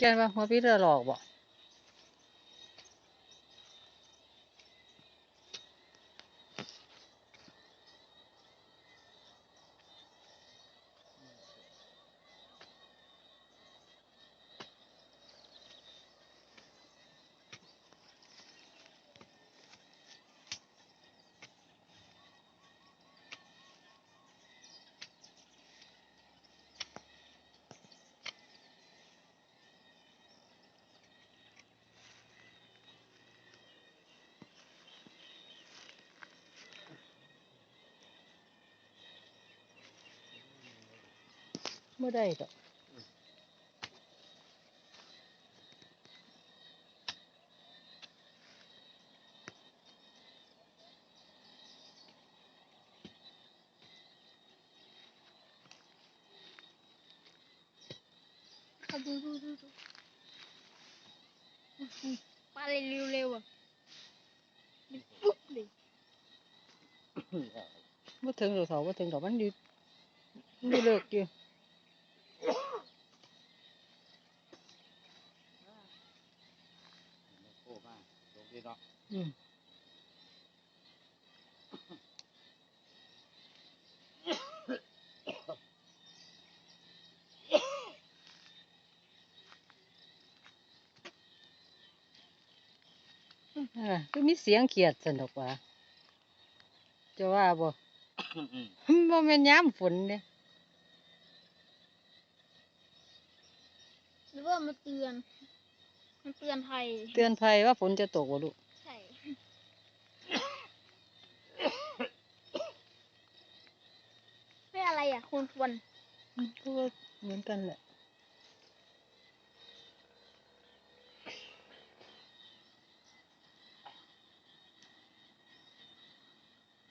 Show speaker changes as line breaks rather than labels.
แกนว่าหัวพี่เรือหลอกบอก mới đây rồi pa lên liêu liêu à. Đi phút đi. Bất thương rồi thầu bất thương rồi bánh đi đi
được chưa มาตรงนี้เนาะ
อืมอ่าคือมีเสียงเขียดซั่นดอกว่าจะว่าบ่ บ่แม่นยามฝนเด้
หรือว่ามันเตือน มันเตือนภัย
เตือนภัยว่าฝนจะตกบ่ลูก
ใช่ ไม่อะไรอะควรควร
อืมก็เหมือนกันแหละ